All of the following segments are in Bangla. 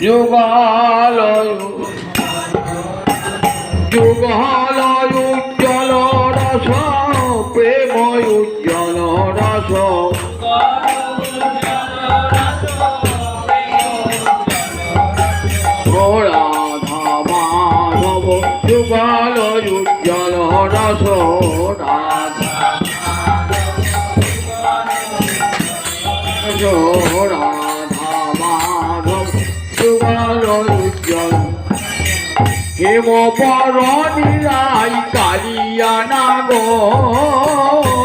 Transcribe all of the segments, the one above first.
যুগালয় যুগালয় એવો પરો નિરાય કાલિયા ના ગો.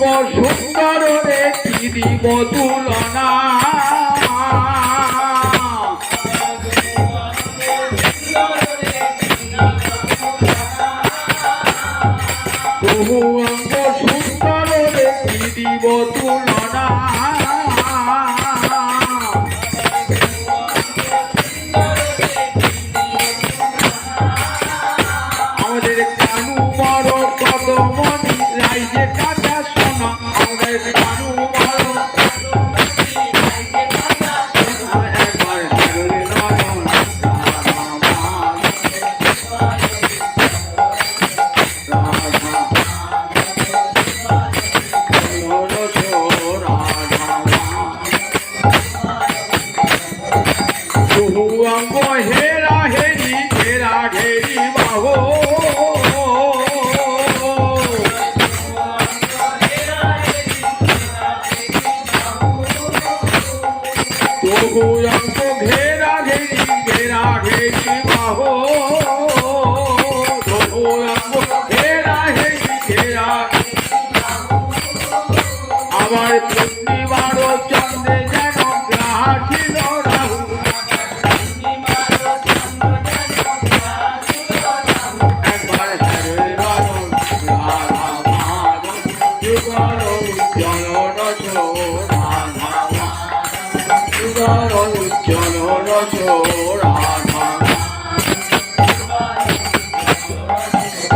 সুন্দর রে দিব তুলনা সুন্দর রে দিব তুলনা। আমাদের কানু বড় কত মনি রাইজে আমাদের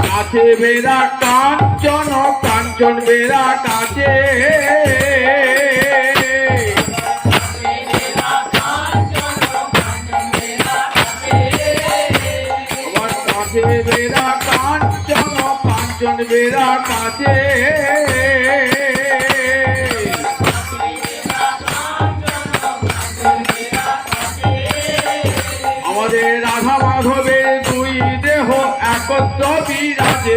কাছে বেড়া কাঞ্চন কাঞ্চন বেড়া কাছে। বেড়া কাঞ্চন বেড়া কাছে। আমাদের রাধা মাধবের দুই দেহ একত্র বিরাজে।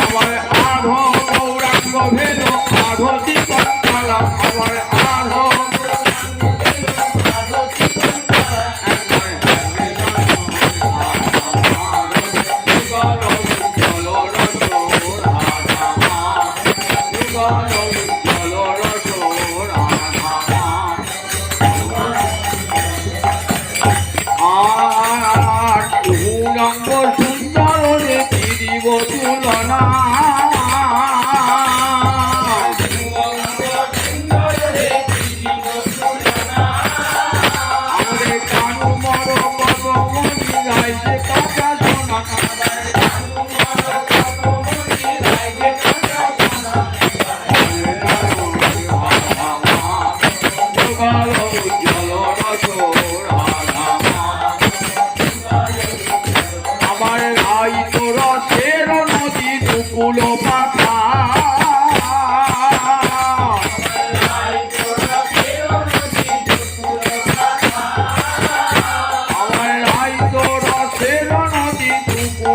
আমার আধো গৌরাঙ্গ ভেদ আধো দীপক আমার আধো Ah!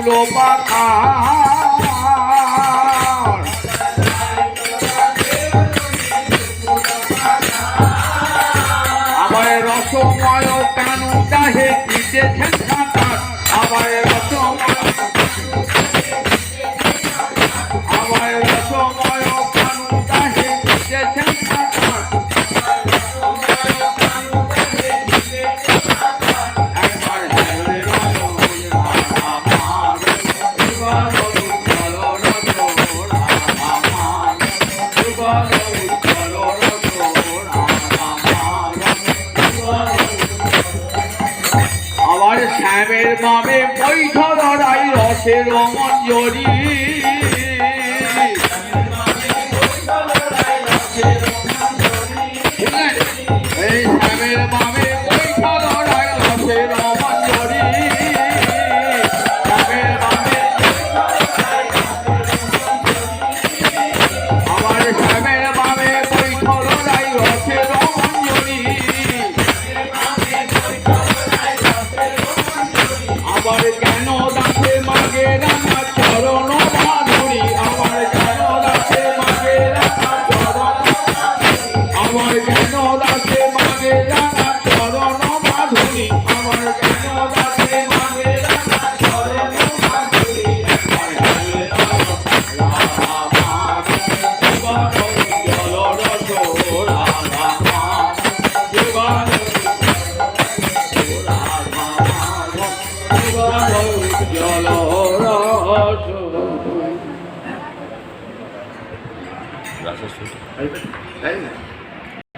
হলো পাখা। আমার রসময় কেন চাহে দিতেছেন নামে বৈঠ লড়াই রসের অমঞ্জরী